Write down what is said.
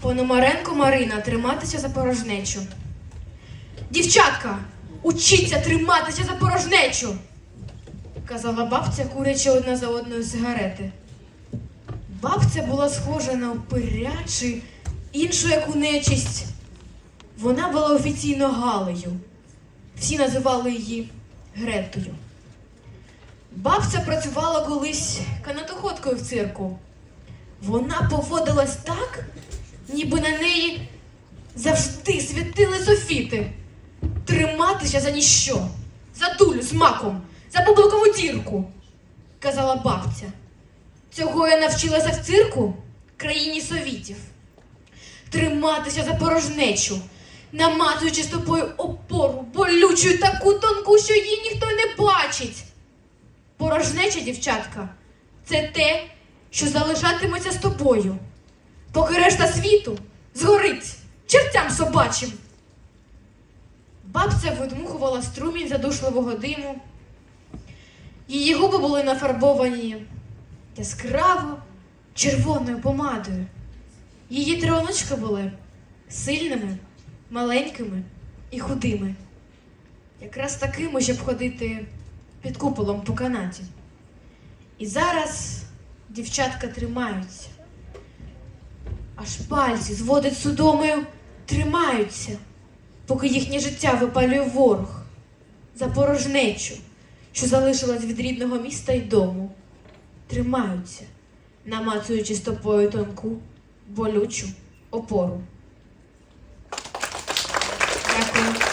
Пономаренко Марина триматися за порожнечу. Дівчатка, учіться триматися за порожнечу, казала бабця, курячи одна за одною сигарети. Бабця була схожа на упиря чи іншу яку нечисть. Вона була офіційно Галею. Всі називали її Гретою. Бабця працювала колись канатоходкою в цирку. Вона поводилась так, ніби на неї завжди світили софіти. Триматися за ніщо, за дулю з маком, за бубликову дірку, казала бабця. Цього я навчилася в цирку країні совітів. Триматися за порожнечу, намазуючи стопою опору, болючу таку тонку, що її ніхто не бачить. Порожнеча, дівчатка, це те, що залишатиметься з тобою, поки решта світу згорить чертям собачим. Бабця видмухувала струмінь задушливого диму. Її губи були нафарбовані яскраво червоною помадою. Її троночки були сильними, маленькими і худими, якраз такими, щоб ходити під куполом по канаті. І зараз дівчатка тримаються аж пальці зводить судомою, тримаються, поки їхнє життя випалює ворог за порожнечу, що залишилась від рідного міста й дому. Тримаються, намацуючи стопою тонку, болючу опору. Дякую.